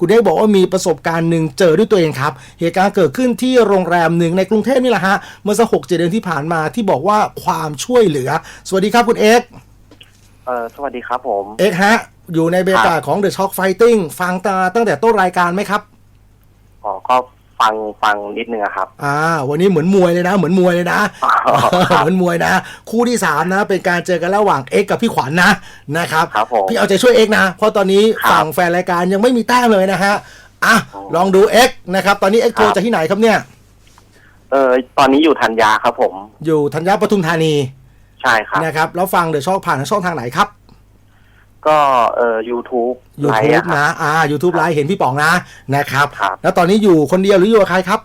คุณเอกบอกว่ามีประสบการณ์หนึ่งเจอด้วยตัวเองครับ เหตุการณ์เกิดขึ้นที่โรงแรมหนึ่งในกรุงเทพนี่แหละฮะ เมื่อสักหกเจ็ดเดือนที่ผ่านมาที่บอกว่าความช่วยเหลือ สวัสดีครับคุณเอกเออสวัสดีครับผม เอกฮะ อยู่ในบรรยากาศของ The Shock Fighting ฟังตาตั้งแต่ต้นรายการไหมครับ อ๋อก็ ฟังฟังนิดนึงอะครับ อ่า วันนี้เหมือนมวยเลยนะ เหมือนมวยเลยนะครับเหมือนมวยนะ คู่ที่สามนะ เป็นการเจอกันระหว่างเอ็กกับพี่ขวัญนะนะครับครับผมพี่เอาใจช่วยเอ็กนะ เพราะตอนนี้ครับฝั่งแฟนรายการยังไม่มีแต้มเลยนะฮะ อะ ลองดูเอ็กนะครับ ตอนนี้เอ็กโทรครับจากที่ไหนครับเนี่ย เออตอนนี้อยู่ธัญญาครับผม อยู่ธัญญาปทุมธานี ใช่ครับ นะครับ แล้วฟังเดอะช่องผ่านทางช่องทางไหนครับ ก็เออ YouTube ไลฟ์ YouTube อะครับ นะ อ่า YouTube ไลฟ์เห็นพี่ป๋องนะ นะครับ ครับ แล้วตอนนี้อยู่คนเดียวหรืออยู่กับใครครับ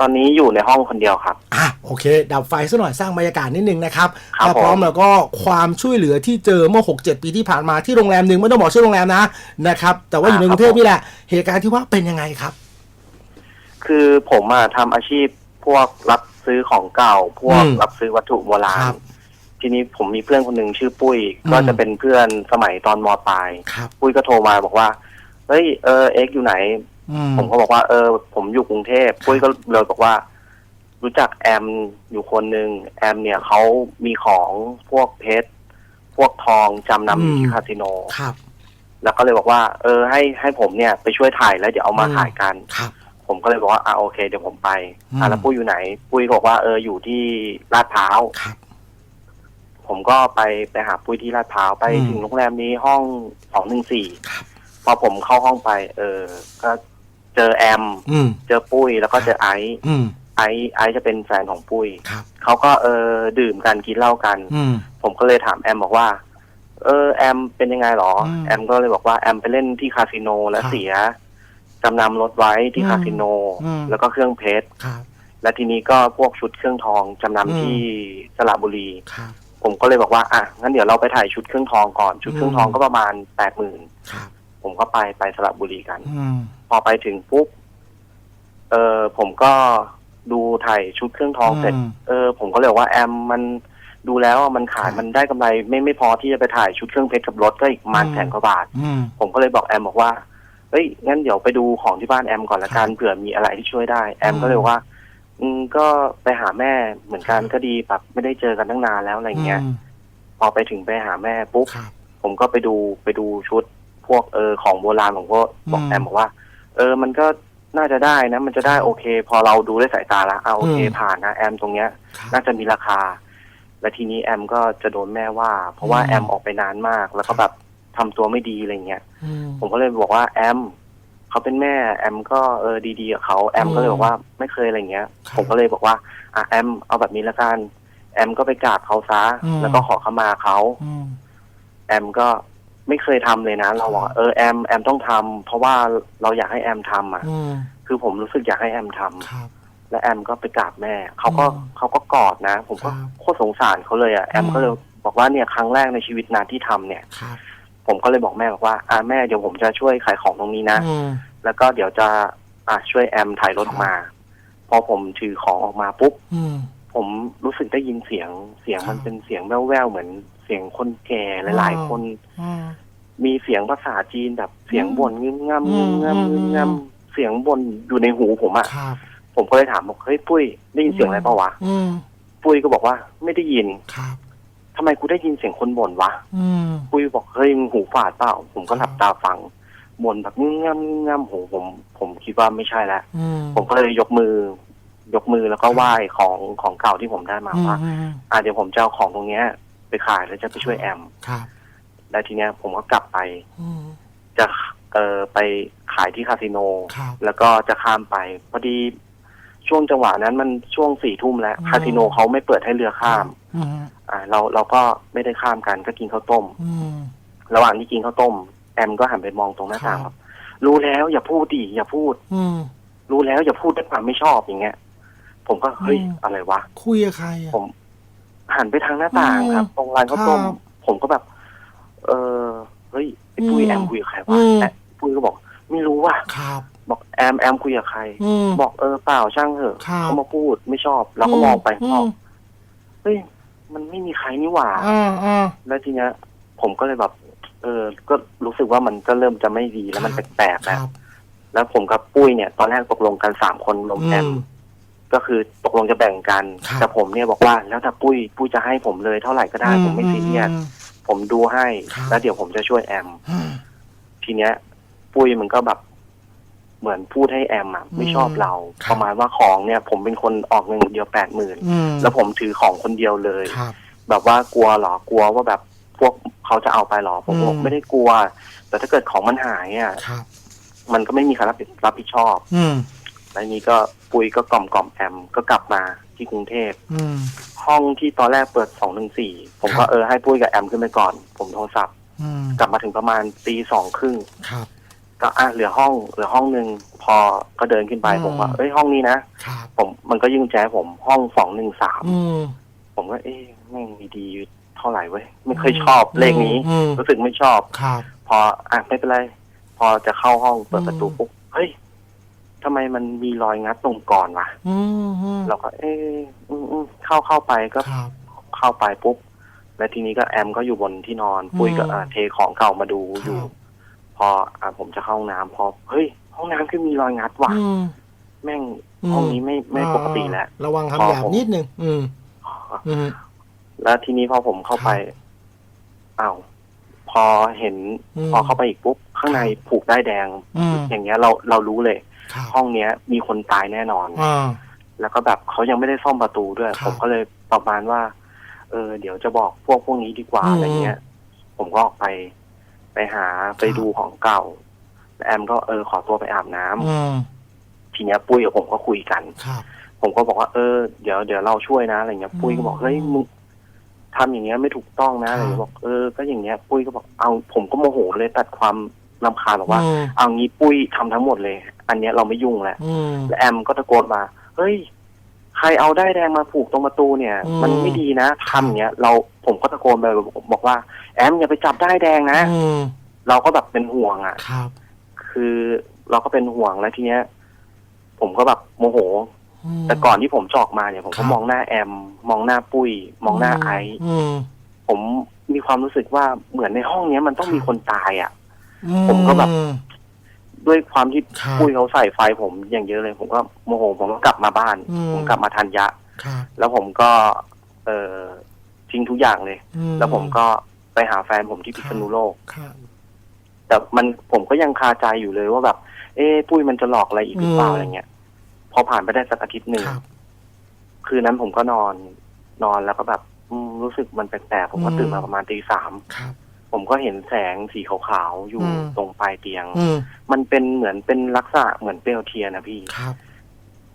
ตอนนี้อยู่ในห้องคนเดียวครับ อะ โอเค ดับไฟซะหน่อยสร้างบรรยากาศนิดนึงนะครับครับถ้าพร้อมผม แล้วก็ความช่วยเหลือที่เจอเมื่อ 6-7 ปีที่ผ่านมาที่โรงแรมหนึ่งไม่ต้องบอกชื่อโรงแรมนะ นะครับ แต่ว่าอยู่ในกรุงเทพนี่แหละ เหตุการณ์ที่ว่าเป็นยังไงครับ คือผมอะทำอาชีพพวกรับซื้อของเก่า พวกอืมรับซื้อวัตถุโบราครัณบ ทีนี้ผมมีเพื่อนคนหนึ่งชื่อปุ้ยอืมก็จะเป็นเพื่อนสมัยตอนมปลาย ครับ ปุ้ยก็โทรมาบอกว่า เฮ้ยเออเอ็กซ์อยู่ไหน อืมผมก็บอกว่าเออ ผมอยู่กรุงเทพปุ้ยก็เลยบอกว่า รู้จักแอมอยู่คนหนึ่งแอมเนี่ยเขามีของพวกเพชรพวกทองจำนำอยู่ที่คาสิโน ครับ แล้วก็เลยบอกว่า เออ ให้ให้ผมเนี่ยไปช่วยถ่ายแล้วเดี๋ยวเอามาอืม ขายกัน ครับ ผมก็เลยบอกว่าอ่าโอเค เดี๋ยวผมไปอืม อ่าแล้วปุ้ยอยู่ไหน ปุ้ยก็บอกว่าเอออยู่ที่ลาดพร้าว ครับ ผมก็ไปไปหาปุ้ยที่ลาดพร้าวไปอืม ถึงโรงแรมนี้ห้องสองหนึ่งสี่ครับ พอผมเข้าห้องไป เออ ก็เจอแอม อืม เจอปุ้ยแล้วก็เจอไอซ์อืม ไอซ์ไอซ์จะเป็นแฟนของปุ้ยครับ เขาก็เออดื่มกันกินเหล้ากัน อืม ผมก็เลยถามแอมบอกว่า เออ แอมเป็นยังไงหรออมแอมก็เลยบอกว่าแอมไปเล่นที่คาสิโนแล้วครับเสียจำนำรถไว้ที่อืมคาสิโน อืม แล้วก็เครื่องเพชร ครับ และทีนี้ก็พวกชุดเครื่องทองจำนำอืมที่สระบุรี ครับ ผมก็เลยบอกว่าอะงั้นเดี๋ยวเราไปถ่ายชุดเครื่องทองก่อน ชุดเครื่องทองก็ประมาณแปดหมื่นครับผมก็ไปไปสระบุรีกันอืมพอไปถึงปุ๊บเออผมก็ดูถ่ายชุดเครื่องทองเสร็จอืมเออผมก็เลยบอกว่าแอมมันดูแล้วอะมันขายครับมันได้กำไรไม่ไม่พอที่จะไปถ่ายชุดเครื่องเพชรกับรถก็อีกประมาณอืมแสนกว่าบาทอืมผมก็เลยบอกแอมบอกว่าเฮ้ยงั้นเดี๋ยวไปดูของที่บ้านแอมก่อนละกันครับเผื่อมีอะไรที่ช่วยได้แอมอืมก็เลยบอกว่า อืมก็ไปหาแม่เหมือนกันครับก็ดีแบบไม่ได้เจอกันตั้งนานแล้วอะไรเงี้ยอืมพอไปถึงไปหาแม่ปุ๊บครับ ผมก็ไปดูไปดูชุดพวกเออของโบราณผมก็บอกอืม แอมบอกว่า เออมันก็น่าจะได้นะ มันจะได้โอเค พอเราดูด้วยสายตาแล้วเอาโอเคอืม ผ่านนะแอมตรงเนี้ย ครับน่าจะมีราคา และทีนี้แอมก็จะโดนแม่ว่า เพราะว่าอืม แอมออกไปนานมาก แล้วก็แบบทำตัวไม่ดีอะไรเงี้ย อืมผมก็เลยบอกว่าแอม เขาเป็นแม่แอมก็เออดีๆกับเขาแอมก็เลยบอกว่าไม่เคยอะไรเงี้ย ครับผมก็เลยบอกว่าอะแอมเอาแบบนี้ละกันแอมก็ไปกราบเขาซะอืม แล้วก็ขอขมาเขาอืม แอมก็ไม่เคยทำเลยนะ เราบอกว่าเออแอมแอมต้องทำเพราะว่าเราอยากให้แอมทำอะ อืมคือผมรู้สึกอยากให้แอมทำครับ และแอมก็ไปกราบแม่เขาก็อืมเขาก็กอดนะ ผมก็ครับโคตรสงสารเขาเลยอะแอมอืม ก็เลยบอกว่าเนี่ยครั้งแรกในชีวิตนะที่ทำเนี่ย ครับ ผมก็เลยบอกแม่บอกว่าอ่าแม่เดี๋ยวผมจะช่วยขายของตรงนี้นะ อืมแล้วก็เดี๋ยวจะอะช่วยแอมถ่ายรถออกมา พอผมถือของออกมาปุ๊บ อืม ผมรู้สึกได้ยินเสียงเสียงครับมันเป็นเสียงแว่วๆเหมือนเสียงคนแก่หลาย อ๋อ ๆ คน อืม มีเสียงภาษาจีนแบบเสียงบ่นงึมง่ำอืงึมมง่ำงึมอืมง่ำเสียงบ่นอยู่ในหูผมอะครับ ผมก็เลยถามบอกเฮ้ยปุ้ยได้ยินเสียงอะไรเปล่าวะอืม ปุ้ยก็บอกว่าไม่ได้ยิน ครับ ทำไมกูได้ยินเสียงคนบ่นวะอืมปุ้ยบอกเฮ้ยมึงหูฝาดเปล่า ผมก็หลับตาฟังบ่นแบบงึมง่ำงึมง่ำโหผม ผมคิดว่าไม่ใช่แล้วอืมผมก็เลยยกมือยกมือแล้วก็ไหว้ของของเก่าที่ผมได้มาว่าอืมอ่าเดี๋ยวผมจะเอาของตรงเนี้ย ไปขายแล้วจะไปช่วยแอมครับแล้วทีเนี้ยผมก็กลับไปอืมจะเอ่อไปขายที่คาสิโนครับแล้วก็จะข้ามไป พอดีช่วงจังหวะนั้นมันช่วงสี่ทุ่มแล้วอืมคาสิโนเขาไม่เปิดให้เรือข้าม อืมอ่าเราเราก็ไม่ได้ข้ามกันก็กินข้าวต้ม อืม ระหว่างที่กินข้าวต้ม แอมก็หันไปมองตรงหน้าต่างครับแบบรู้แล้วอย่าพูดดิอย่าพูด อืม รู้แล้วอย่าพูดด้วยความไม่ชอบอย่างเงี้ย ผมก็เฮ้ยอืม อะไรวะ คุยกับใครอะ ผม หันไปทางหน้าต่างครับอืมตรงร้านข้าวต้มครับผมก็แบบ เออเฮ้ยไอ้ปุ้ยอืมแอมคุยกับใครอืวะม แต่ปุ้ยก็บอก ไม่รู้ว่ะครับ บอกแอมแอมคุยกับใคร อืม บอกเออเปล่าช่างเถอะครับ เขามาพูดไม่ชอบ เราก็มองไปข้างนอกมเฮ้ย มันไม่มีใครนี่หว่าอ่าอ่าแล้วทีเนี้ย ผมก็เลยแบบ เออ ก็รู้สึกว่ามันก็เริ่มจะไม่ดีแล้วมันครับแปลกๆคแล้วรับแล้วผมกับปุ้ยเนี่ย ตอนแรกตกลงกันสามคนรวมอืแอม ม ก็คือตกลงจะแบ่งกัน ครับ แต่ผมเนี่ยบอกว่า แล้วถ้าปุ้ยปุ้ยจะให้ผมเลยเท่าไหร่ก็ได้ ผมไม่ซีเรียสอืม ผมดูให้ ครับ แล้วเดี๋ยวผมจะช่วยแอม อืม ทีเนี้ย ปุ้ยมันก็แบบ เหมือนพูดให้แอมอะไม่ชอบเรา ครับ ประมาณว่าของเนี่ย ผมเป็นคนออกเงินเดียวแปดหมื่นอืมแล้วผมถือของคนเดียวเลย ครับ แบบว่ากลัวเหรอกลัวว่าแบบพวกเขาจะเอาไปเหรอผมบอกอืม ไม่ได้กลัว แต่ถ้าเกิดของมันหายอะครับ มันก็ไม่มีใครรับผิดรับผิดชอบ อืมแล้วนี้ก็ปุ้ยก็กล่อมกล่อมแอมก็กลับมาที่กรุงเทพ อืม ห้องที่ตอนแรกเปิดสองหนึ่งสี่ผมครัก็บ เออให้ปุ้ยกับแอมขึ้นไปก่อน ผมโทรศัพท์อืมกลับมาถึงประมาณตีสองครึ่งครับ ก็อะเหลือห้องเหลือห้องหนึ่งพอก็เดินขึ้นไปอืม ผมว่าเอ้ยห้องนี้นะครับผมมันก็ยื่นแจให้ผมห้องสองหนึ่งสามอืม ผมก็เอ๊ะแม่งมีดีอยู่เท่าไหร่เว้ยไม่เคยชอบเลขนี้ อืม รู้สึกไม่ชอบ ครับ พออะไม่เป็นไร พอจะเข้าห้องเปิดอืมประตูปุ๊บเฮ้ยทำไมมันมีรอยงัดตรงก่อนวะอืมอืมเราก็ เอ๊ะอืมอืมเข้าเข้าไปก็ ครับ เข้าไปปุ๊บ แล้วทีนี้ก็แอมก็อยู่บนที่นอน ปุ้ยก็อืมอะเทของเก่ามาดูครับ อยู่ พออะผมจะเข้าห้องน้ำพอเฮ้ย ห้องน้ำคือมีรอยงัดว่ะ อืม แม่งอืม ห้องนี้ไม่ไม่ปกติแล้ว ระวังพอคำหยาบผมนิดนึงอืม อืม แล้วทีนี้พอผมเข้าไปครับอ้าวพอเห็น อืม พอเข้าไปอีกปุ๊บข้างในครับผูกได้ายแดง อืมอย่างเงี้ยเราเรารู้เลย ครับห้องเนี้ย มีคนตายแน่นอน อ่า แล้วก็แบบเขายังไม่ได้ซ่อมประตูด้วย ครับผมก็เลยประมาณว่า เออ เดี๋ยวจะบอกพวกพวกนี้ดีกว่าอืม อะไรเงี้ย ผมก็ออกไป ไปหาไปดูของเก่าแล้วแอมก็เออขอตัวไปอาบน้ำอืมทีเนี้ยปุ้ยกับผมก็คุยกันครับผมก็บอกว่าเออเดี๋ยวเดี๋ยวเราช่วยนะอะไรเงี้ย ปุ้ยก็บอกอืมเฮ้ยมึงทำอย่างเงี้ยไม่ถูกต้องนะอะไรเงี้ยบอกเออก็อย่างเงี้ย ปุ้ยก็บอกเอาผมก็โมโหเลยตัดความรำคาญบอกว่าอืมเอางี้ปุ้ยทำทั้งหมดเลย อันเนี้ยเราไม่ยุ่งแล้วอืมแล้วแอมก็ตะโกนมาเฮ้ย ใครเอาได้ายแดงมาผูกตรงประตูเนี่ย อืม มันไม่ดีนะทำอย่างเงี้ยเราผมก็ตะโกนไปบอกว่า แอมอย่าไปจับได้ายแดงนะ อืมเราก็แบบเป็นห่วงอะ ครับคือเราก็เป็นห่วงแล้วทีเนี้ย ผมก็แบบโมโห ม แต่ก่อนที่ผมจะออกมาเนี่ย ผมครัก็บ มองหน้าแอม มองหน้าปุ้ย มองหน้าไอซ์อืม ผมมีความรู้สึกว่าเหมือนในห้องเนี้ยมันต้องครับมีคนตายอะ อืผมก็แบบ ด้วยความที่ครับปุ้ยเขาใส่ไฟผมอย่างเยอะเลย ผมก็โมโหผมก็กลับมาบ้าน อืม ผมกลับมาทันยะ ครับแล้วผมก็ เออทิ้งทุกอย่างเลย อืแล้วผมก็ไปหาแฟนผมที่พิษณุโลก ครับแต่มันผมก็ยังคาใจอยู่เลยว่าแบบ เอ๊ะปุ้ยมันจะหลอกอะไรอีกหรือเปล่าอะไรเงี้ย พอผ่านไปได้สักอาทิตย์หนึ่ง ครับ คืนนั้นผมก็นอนนอนแล้วก็แบบอืมรู้สึกมันแปลกๆผมก็อืม ตื่นมาประมาณตีสามครับ ผมก็เห็นแสงสีขาวๆอยู่อืม ตรงปลายเตียง อืมมันเป็นเหมือนเป็นลักษณะเหมือนเปลวเทียนนะพี่ ครับ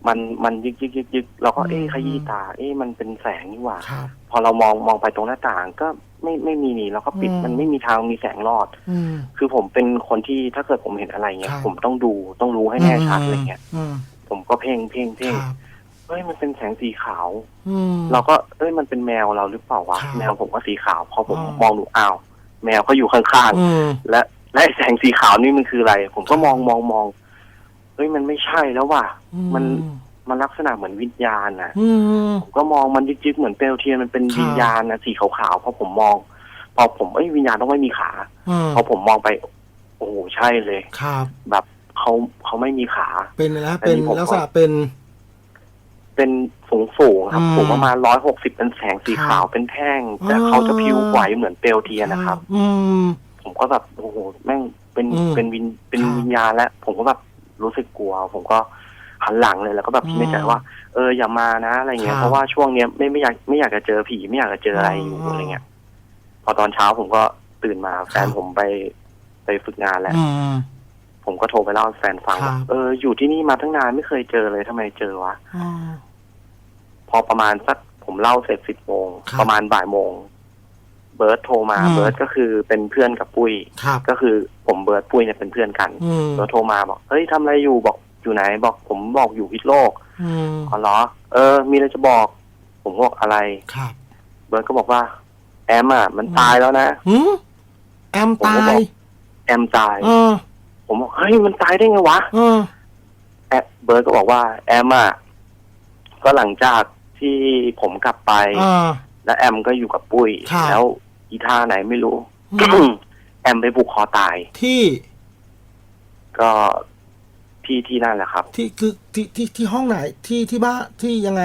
มันมันยึกยึกยึกยึกเราก็อืมเอ๊ะขยี้ตา เอ๊ะมันเป็นแสงนี่หว่า ครับ พอเรามองมองไปตรงหน้าต่างก็ไม่ไม่มีนี่เราก็ปิดอืม มันไม่มีทางมีแสงรอด อืม คือผมเป็นคนที่ถ้าเกิดผมเห็นอะไรเงี้คย รับ ผมต้องดูต้องรู้ให้แน่ชัดอะไรเงี้ยอืมผมก็เพ่งเพ่งคเพ่งรับ เฮ้ยมันเป็นแสงสีขาว อืม เราก็เอ้ยมันเป็นแมวเราหรือเปล่าวะครับแมวผมก็สีขาวพอผมอ่ามมองดูอ้าว แมวก็อยู่ข้างอืมๆและและไอ้แสงสีขาวนี่มันคืออะไร ผมก็มองมองมองเฮ้ยมันไม่ใช่แล้วว่ะ มัน มันลักษณะเหมือนวิญญาณนะอืม ผมก็มองมันยึกๆเหมือนเปลวเทียนมันเป็นครับวิญญาณนะสีขาวๆพอผมมอง พอผมเอ้ยวิญญาณต้องไม่มีขา อืมพอผมมองไป โอ้โหใช่เลย ครับ แบบเขาเขาไม่มีขา เป็นอะไรนะอันเป็นนี้ผม ลักษณะเป็น เป็นสูงสูงๆครับ อืม สูงประมาณร้อยหกสิบเป็นแสงสีครับขาวเป็นแท่ง แต่อ๋อเขาจะผิวไหวเหมือนเปลวเทียนนะครับ อืม ผมก็แบบโอ้โหแม่งเป็นอืมเป็นวินเป็นครับวิญญาณแล้วผมก็แบบรู้สึกกลัว ผมก็หันหลังเลยแล้วก็แบบคิดในใจอืมว่า เอออย่ามานะอะไรเงี้ครัยบเพราะว่าช่วงเนี้ยไม่ไม่อยากไม่อยากจะเจอผีไม่อยากจะเจออะไรอยู่อ๋อออะไรเงี้ยพอตอนเช้าผมก็ตื่นมาแฟนครับ ผมไปไปฝึกงานแล้ว อืม ผมก็โทรไปเล่าให้แฟนฟังครับว่าเอออยู่ที่นี่มาตั้งนานไม่เคยเจอเลยทำไมเจอวะอ๋อ พอประมาณสักผมเล่าเสร็จสิบโมงครับประมาณบ่ายโมง เบิร์ตโทรมา อืม เบิร์ตก็คือเป็นเพื่อนกับปุ้ย ครับก็คือผมเบิร์ตปุ้ยเนี่ยเป็นเพื่อนกันอืมเบิร์ตโทรมาบอกเฮ้ยทำอะไรอยู่บอกอยู่ไหน บอกผมบอกอยู่พิษโลกอืมอ๋อเหรอเออ มีอะไรจะบอก ผมบอกอะไร ครับเบิร์ตก็บอกว่า แอมอะมันตายแล้วนะ หืมแอมผมตาก็บยอกแอมตาย เออผมบอกเฮ้ยมันตายได้ไงวะ เออ แอมเบิร์ตก็บอกว่าแอมอะก็หลังจาก ที่ผมกลับไปเออแล้วแอมก็อยู่กับปุ้ย ครับ แล้วอีท่าไหนไม่รู้อืมแออมไปผูกคอตาย ที่ก็ที่ที่นั่นแหละครับ ที่คือที่ที่ที่ห้องไหนที่ที่บ้านที่ยังไง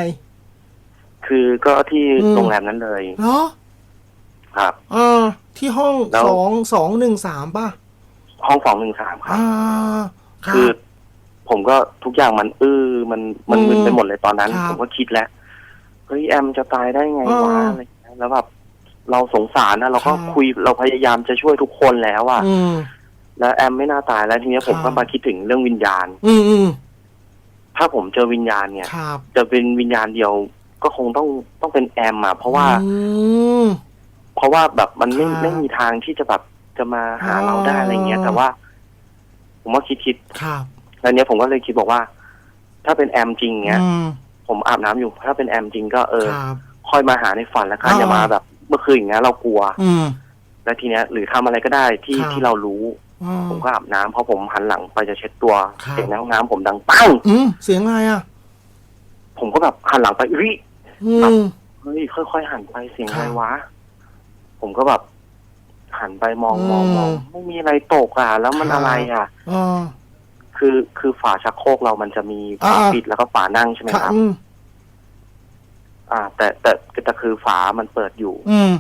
คือก็ที่อืม โรงแรมนั้นเลยเหรอครับ อ่าที่ห้องแล้ว สองสองหนึ่งสามป่ะ ห้องสองหนึ่งสามครับ อ่าครัคือบผมก็ทุกอย่างมันอื้อมันมันอืมมึนไปหมดเลยตอนนั้น ครับ ผมก็คิดแล้วเฮ้ยแอมจะตายได้ไงอ่าวะอะไรอย่างเงี้ยแล้วแบบเราสงสารนะเราก็ครับคุยเราพยายามจะช่วยทุกคนแล้วอะอืมแล้วแอมไม่น่าตายแล้วทีเนี้ยผมครัก็บมาคิดถึงเรื่องวิญญาณ อืมอืมถ้าผมเจอวิญญาณเนี่ยครับจะเป็นวิญญาณเดียวก็คงต้องต้องเป็นแอมอะเพราะว่าอืมเพราะว่าแบบมันไม่ครับไม่มีทางที่จะแบบจะมาหาอ๋อเราได้อะไรเงี้ย แต่ว่า ผมว่าคิดคิดครับแล้วเนี้ยผมก็เลยคิดบอกว่า ถ้าเป็นแอมจริงเงี้ยอืม ผมอาบน้ำอยู่ ถ้าเป็นแอมจริงก็เออครับค่อยมาหาในฝันแล้วกันอ่าอย่ามาแบบ เมื่อคืนอย่างเงี้ยเรากลัว อืมแล้วทีเนี้ย หรือทำอะไรก็ได้ที่ครับที่เรารู้อืมผมก็อาบน้ำพอผมหันหลังไปจะเช็ดตัวครับเสียงในห้องน้ำผมดังปั้งอืมเสียงอะไรอะ ผมก็แบบหันหลังไปเฮ้ยอืมเฮ้ยค่อยๆหันไปเสียงครัอะไรบวะ ผมก็แบบหันไปมองมองมองอืมไม่มีอะไรตกอะ แล้วมันครับอะไรอะอ่า คือคือฝาชักโครกเรามันจะมีฝาอ่า ปิดแล้วก็ฝานั่งใช่ไหมครับครับ อืมอ่า แต่แต่แต่คือฝามันเปิดอยู่ อืม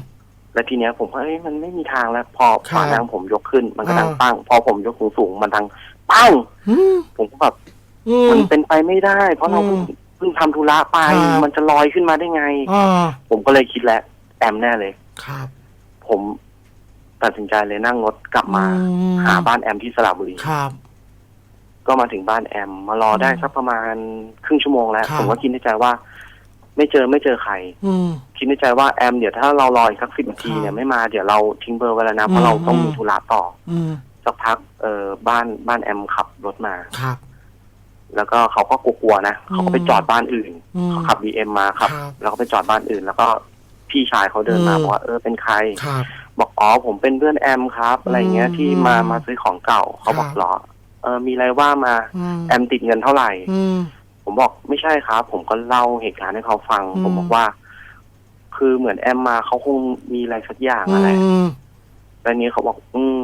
แล้วทีเนี้ยผมก็เอ้ยมันไม่มีทางแล้ว พอครับฝานั่งผมยกขึ้น มันก็ดังอ่า ปั้ง พอผมยกสูงสูงๆมันดังปั้ง อืมผมก็แบบอืม มันเป็นไปไม่ได้ เพราะเราอืเพิ่งมเพิ่งทำธุระไป ครับ มันจะลอยขึ้นมาได้ไง อ่าผมก็เลยคิดแล้วแอมแน่เลย ครับ ผมตัดสินใจเลยนั่งรถกลับมา อืม หาบ้านแอมที่สระบุรีครับ ก็มาถึงบ้านแอม มารอได้อืมสักประมาณครึ่งชั่วโมงแล้วครับผมก็คิดในใจว่า ไม่เจอไม่เจอใคร อืม คิดในใจว่าแอมเดี๋ยวถ้าเรารออีกสักสิบนาทีครับเนี่ยไม่มาเดี๋ยวเราทิ้งเบอร์ไว้แล้วนะเพราะอืมเราต้องมีอืมธุระต่อ อืมสักพักเออบ้านบ้านแอมขับรถมา ครับ แล้วก็เขาก็กลัวๆนะอืมเขาก็ไปจอดบ้านอื่นอืม เขาขับบีเอ็มมาขับ ครับแล้วก็ไปจอดบ้านอื่น แล้วก็พี่ชายเขาเดินมาอืม บอกว่าเออเป็นใคร ครับ บอกอ๋อผมเป็นเพื่อนแอมครับ อะไรเงี้ยอืมที่มามาซื้อของเก่าเขาบอกครับ เหรอ เออมีอะไรว่ามาอืมแอมติดเงินเท่าไหร่ อืม ผมบอกไม่ใช่ครับ ผมก็เล่าเหตุการณ์ให้เขาฟัง อืม ผมบอกว่า คือเหมือนแอมมาเขาคงมีอะไรสักอย่างอือะไรมแล้วนี้เขาบอก อืม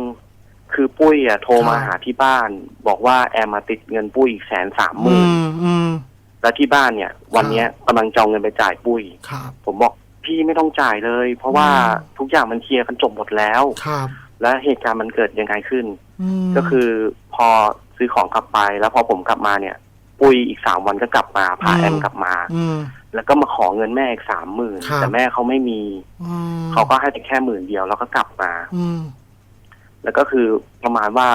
คือปุ้ยอะโทรมาครับหาที่บ้าน บอกว่าแอมมาติดเงินปุ้ยอีกแสนสามหอืมื่นมอืมแล้วที่บ้านเนี่ย วันเนี้ยกำลังจะเอาเงินไปจ่ายปุ้ย ครับ ผมบอกพี่ไม่ต้องจ่ายเลย เพราะว่าอืม ทุกอย่างมันเคลียร์กันจบหมดแล้ว ครับและเหตุการณ์มันเกิดยังไงขึ้น อืมก็คือ พอซื้อของกลับไป แล้วพอผมกลับมาเนี่ย ปุ้ยอีกสามวันก็กลับมาพาอืมแอมกลับมา อืม แล้วก็มาขอเงินแม่อีกสามหมื่นครับ แต่แม่เขาไม่มี อืมเขาก็ให้แต่แค่หมื่นเดียวแล้วก็กลับมา อืม แล้วก็คือประมาณว่า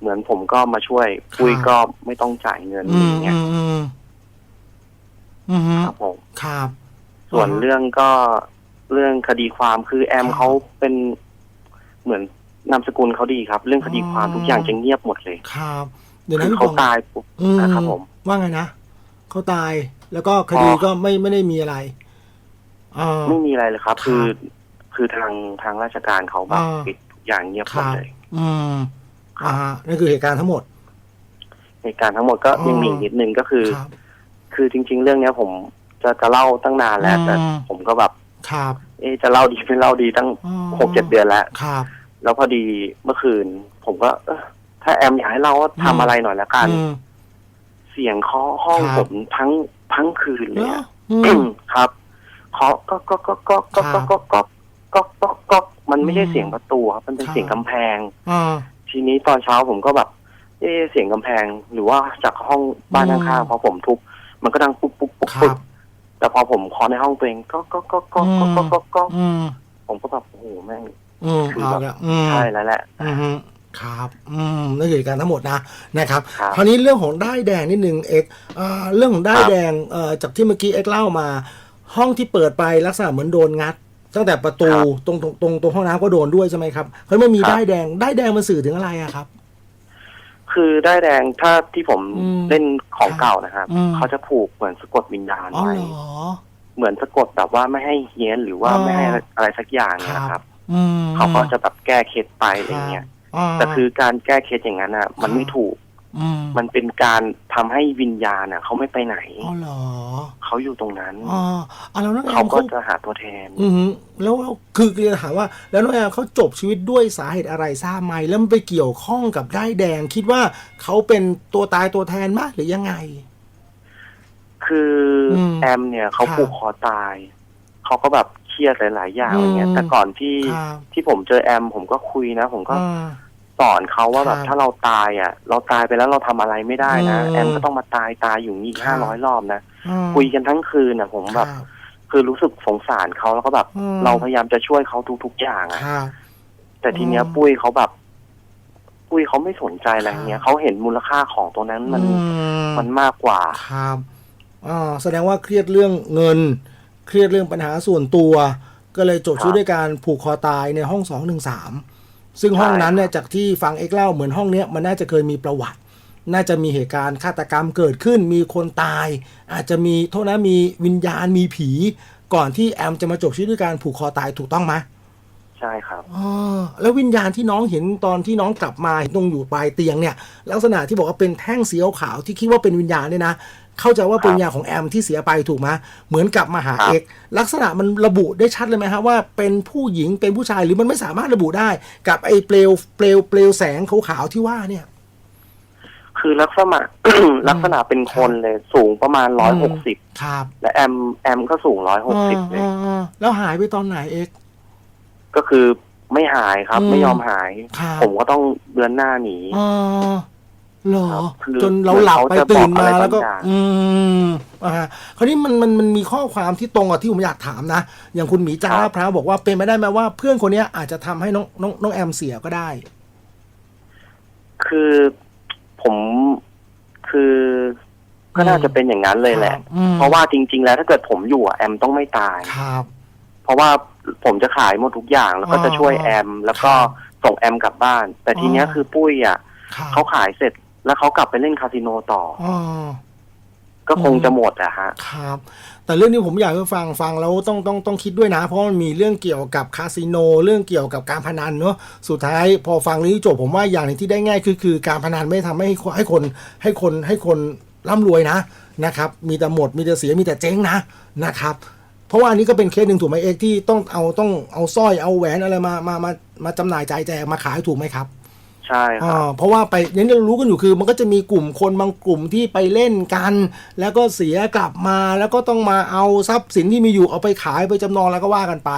เหมือนผมก็มาช่วยครับปุ้ยก็ไม่ต้องจ่ายเงินอือมย่างเงี้อืยมอืมอืมครับผม ครับ ส่วนเรื่องก็เรื่องคดีความคือแอมครับ เขาเป็นเหมือน นามสกุลเขาดีครับ เรื่องคดีความอ๋อทุกอย่างจะเงียบหมดเลยครับ เดี๋ยวคืนะอพี่เขาบองตายปุ๊บอืมนะครับผมว่าไงนะเขาตายแล้วก็คดีอ๋อก็ไม่ไม่ได้มีอะไรอ่าไม่มีอะไรเลยครับครับ คือ คือทางทางราชการเขาแบบอ่าปิดทุกอย่างเงียบคหมดรับเลยอืมอ่านั่นคือเหตุการณ์ทั้งหมด เหตุการณ์ทั้งหมดก็อ๋อยังมีอีกนิดนึงก็คือครับคือจริง ๆ เรื่องเนี้ยผมจะจะเล่าตั้งนานแล้วอืมแต่ผมก็แบบครับ เอ๊ะจะเล่าดีไม่เล่าดีตั้งอ๋อหกเจ็ดเดือนแล้วครับ แล้วพอดีเมื่อคืน ผมก็ เออถ้าแอมอยากให้เราก็ทำอืมอะไรหน่อยละกัน อืม เสียงเคาะห้องครับ ผมทั้งทั้งคืนเลเนยอะอะ อืม ครับเคาะก็ก็ก็ก็ก็ก็ก็ก็ก็ก็ก็มันไม่ใช่อืมเสียงประตูครับมันเป็นครับ เสียงกำแพง อ่า ทีนี้ตอนเช้าผมก็แบบเอ๊ะเสียงกำแพงหรือว่าจากห้องบ้านอืม ข้างๆพอผมทุบมันก็ดังปุ๊บปุ๊บปุ๊บครัปุ๊บบ แต่พอผมเคาะในห้องตัวเองก็ก็ก็ก็ก็ก็ก็ก็อืม ผมก็แบบโอ้โหแม่ง อืมคือเอาแบบละอืมใช่แล้วแหละ อืมฮึครับ อืมนั่นคือเหตุการณ์ทั้งหมดนะนะครับ ครับคราวนี้เรื่องของได้ายแดงนิดนึงเอกอ่าเรื่องของได้ายครับ แดงเอ่อจากที่เมื่อกี้เอกเล่ามา ห้องที่เปิดไปลักษณะเหมือนโดนงัด ตั้งแต่ประตูตรงตรงตรงตรงห้องน้ำก็โดนด้วยใช่ไหมครับเฮ้ยมันมีได้ายแดงได้ายแดงมันสื่อถึงอะไรอะครับ คือได้ายแดงถ้าที่ผมอืมเล่นของเก่านะครับอืม เขาจะผูกเหมือนสะกดวิญญาณอ๋อไว้เหรอ เหมือนสะกดแบบว่าไม่ให้เฮี้ยนหรือว่าอ๋อไม่ให้อะไรสักอย่างเนี่ยนะครับ อืมเขาก็จะแบบแก้เคล็ดไปอะไรเงี้ยาแต่คือการแก้เคล็ดอย่างนั้นอะ มันไม่ถูกอืมมันเป็นการทำให้วิญญาณน่ะ เขาไม่ไปไหนอ๋อเหรอเขาอยู่ตรงนั้นอ๋ออะแล้วน้องแอเขามก็เขาจะหาตัวแทน อือหือแล้วแล้วคือคือจะถามว่า แล้วน้องแอมเขาจบชีวิตด้วยสาเหตุอะไรทราบไหมแล้วมันไปเกี่ยวข้องกับได้ายแดง คิดว่าเขาเป็นตัวตายตัวแทนมากหรือยังไง คืออมแอมเนี่ยเขาครับผูกคอตายเขาก็แบบ เครียดหลาย ๆ อย่างอะไรเงี้อืยมแต่ก่อนที่ครับที่ผมเจอแอม ผมก็คุยนะ ผมก็อ่า สอนเขาว่าแบครับบถ้าเราตายอะ เราตายไปแล้วเราทำอะไรไม่ได้นะ อืมแอมก็ต้องมาตายตายอยู่นี่ครัห้าบ ร้อยรอบนะอ่าคุยกันทั้งคืนอะ ผมแบบ ครับ คือรู้สึกสงสารเขาแล้วก็แบบ อืม เราพยายามจะช่วยเขาทุก ๆ อย่างอะ ครับ แต่ทีเนี้ยอืมปุ้ยเขาแบบ ปุ้ยเขาไม่สนใจอะไรเงี้ครัยบ เขาเห็นมูลค่าของตรงนั้นมัน อืมันมากกว่า ครับอ่าแสดงว่าเครียดเรื่องเงิน เครียดเรื่องปัญหาส่วนตัว ก็เลยจบชีวิตด้วยการผูกคอตายในห้องสองหนึ่งสามซึ่งห้องนั้นเนี่ยจากที่ฟังเอ็กเล่าเหมือนห้องเนี้ยมันน่าจะเคยมีประวัติ น่าจะมีเหตุการณ์ฆาตกรรมเกิดขึ้น มีคนตาย อาจจะมีโทษนะมีวิญญาณมีผี ก่อนที่แอมจะมาจบชีวิตด้วยการผูกคอตายถูกต้องไหมใช่ครับอ๋อแล้ววิญญาณที่น้องเห็นตอนที่น้องกลับมาตรงอยู่ปลายเตียงเนี่ย ลักษณะที่บอกว่าเป็นแท่งสีขาวๆที่คิดว่าเป็นวิญญาณเนี่ยนะ เข้าใจว่าเป็นวิญญาณของแอมที่เสียไปถูกไหมเหมือนกลับมาหาครับเอกลักษณะมันระบุได้ชัดเลยไหมฮะว่าเป็นผู้หญิงเป็นผู้ชายหรือมันไม่สามารถระบุได้ กับไอ้เปลวเปลวเปลวแสงขาวๆที่ว่าเนี่ย คือลักษณะลักษณะเป็นคนเลยสูงประมาณร้อยหกสิบครับและแอมแอมก็สูงร้อยหกสิบเลยอ่าอ่าแล้วหายไปตอนไหนเอกก็คือไม่หายครับอืมไม่ยอมหายครับผมก็ต้องเดือนหน้าหนีอ๋อเหรอครับคือจนเราหลับไปเหมือนเขาจะตื่นมาบอกอะไรแล้วก็บางอย่าง อืมอ่าคราวนี้มันมันมันมีข้อความที่ตรงกับที่ผมอยากถามนะ อย่างคุณหมีจาครัราบพร้าวบอกว่าเป็นไปได้ไหมว่าเพื่อนคนเนี้ยอาจจะทำให้น้องน้องน้องแอมเสียก็ได้ คือผมคือก็น่าจะเป็นอย่างนั้นเลยแหละ ครับอืม เพราะว่าจริง ๆ แล้วถ้าเกิดผมอยู่อะแอมต้องไม่ตาย ครับ เพราะว่าผมจะขายหมดทุกอย่าง แล้วก็จะช่วยแอม แล้วก็ครับส่งแอมกลับบ้าน แต่ทีเนี้ยอ๋อคือปุ้ยอะครับ เขาขายเสร็จ แล้วเขากลับไปเล่นคาสิโนต่ออ๋อก็คงอืมจะหมดอะฮะ ครับ แต่เรื่องนี้ผมอยากให้ฟังฟังแล้วต้องต้องต้องคิดด้วยนะ เพราะมันมีเรื่องเกี่ยวกับคาสิโน เรื่องเกี่ยวกับการพนันเนาะสุดท้ายพอฟังเรื่องนี้จบผมว่าอย่างหนึงที่ได้ง่ายคือคือการพนันไม่ทำให้คนให้คนให้คนให้คนร่ำรวยนะนะครับ มีแต่หมดมีแต่เสียมีแต่เจ๊งนะนะครับ เพราะว่าอันนี้ก็เป็นเคสหนึ่งถูกไหมเอกที่ต้องเอาต้องเอาสร้อยเอาแหวนอะไรมามามามาจำหน่ายจ่ายแจกมาขายถูกไหมครับ ใช่คอ่รับาเพราะว่าไปอย่างที่เรารู้กันอยู่คือ มันก็จะมีกลุ่มคนบางกลุ่มที่ไปเล่นกัน แล้วก็เสียกลับมาแล้วก็ต้องมาเอาทรัพย์สินที่มีอยู่เอาไปขายไปจำนองแล้วก็ว่ากันไป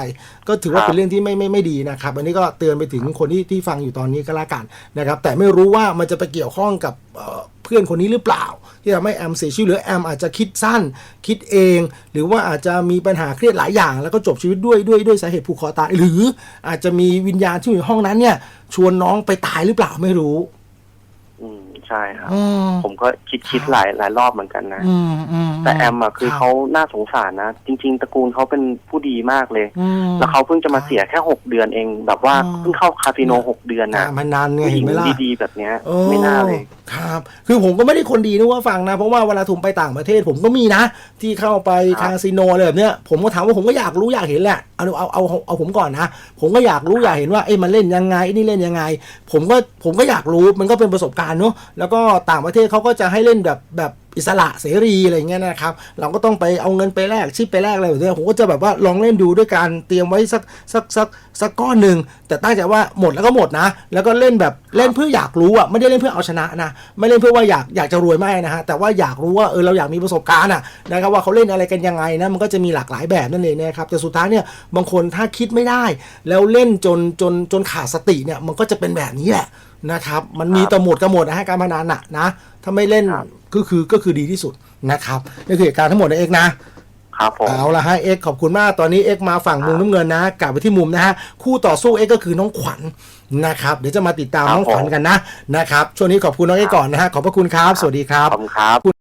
ก็ถือว่าครับ เป็นเรื่องที่ไม่ไม่ไม่ดีนะครับ อันนี้ก็เตือนไปถึงคนที่ที่ฟังอยู่ตอนนี้ก็แล้วกันนะครับ แต่ไม่รู้ว่ามันจะไปเกี่ยวข้องกับเอ่อ เพื่อนคนนี้หรือเปล่า ที่ทำให้แอมเสียชีวิตหรือแอมอาจจะคิดสั้นคิดเอง หรือว่าอาจจะมีปัญหาเครียดหลายอย่าง แล้วก็จบชีวิตด้วยด้วยด้วยสาเหตุผูกคอตายหรืออาจจะมีวิญญาณที่อยู่ในห้องนั้นเนี่ย ชวนน้องไปตายหรือเปล่าไม่รู้ อืม ใช่ครับ อืม ผมก็คิดคิดหลายหลายรอบเหมือนกันนะ อืมอืมแต่แอมอะคือรับเขาน่าสงสารนะ จริง ๆตระกูลเขาเป็นผู้ดีมากเลย อืม แล้วเขาเพิ่งจะมาเสียแค่หกเดือนเอง แบบว่าอ๋อเพิ่งเข้าคาสิโนหกเดือนอะนะมันนานไงผู้หเห็ญินงไหมล่ะ ดีๆแบบเนี้ยเออไม่น่าเลย ครับ คือผมก็ไม่ได้คนดีนะว่าฟังนะ เพราะว่าเวลาผมไปต่างประเทศ ผมก็มีนะ ที่เข้าไปครับคาสิโนอะไรแบบเนี้ย ผมก็ถามว่าผมก็อยากรู้อยากเห็นแหละ เอาเอาเอาเอาเอาผมก่อนนะ ผมก็อยากรู้อยากเห็นว่าเอ้ยมันเล่นยังไงไอ้นี่เล่นยังไง ผมก็ผมก็อยากรู้มันก็เป็นประสบการณ์เนาะแล้วก็ต่างประเทศเขาก็จะให้เล่นแบบแบบอิสระเสรีอะไรอย่างเงี้ยนะครับ เราก็ต้องไปเอาเงินไปแลกชิปไปแลกอะไรแบบนี้ผมก็จะแบบว่าลองเล่นดูด้วยการเตรียมไว้สักสักสักสักก้อนหนึ่งแต่ตั้งใจว่าหมดแล้วก็หมดนะ แล้วก็เล่นแบบเล่นเพื่ออยากรู้อะไม่ได้เล่นเพื่อเอาชนะนะไม่เล่นเพื่อว่าอยากอยากจะรวยไม่นะฮะแต่ว่าอยากรู้ว่าเออเราอยากมีประสบการณ์อะนะครับว่าเขาเล่นอะไรกันยังไงนะมันก็จะมีหลากหลายแบบนั่นเองนะครับแต่สุดท้ายเนี่ยบางคนถ้าคิดไม่ได้ แล้วเล่นจนจนจนขาดสติเนี่ยมันก็จะเป็นแบบนี้แหละ นะครับ มันมีครับแต่หมดก็หมดนะฮะการพนันน่ะนะ ถ้าไม่เล่นครับก็คือก็คือดีที่สุดนะครับนี่คือเหตุการณ์ทั้งหมดนะเอกนะครับผมเอาละฮะเอ็กขอบคุณมากตอนนี้เอ็กมาฝั่งมุมน้ำเงินนะกลับไปที่มุมนะฮะคู่ต่อสู้เอ็กก็คือน้องขวัญนะครับ เดี๋ยวจะมาติดตามครับน้องขวัญผมกันนะนะครับช่วงนี้ขอบคุณน้องเอ็กก่อนนะฮะขอบพระคุณครับ สวัสดีครับขอบคุณครับ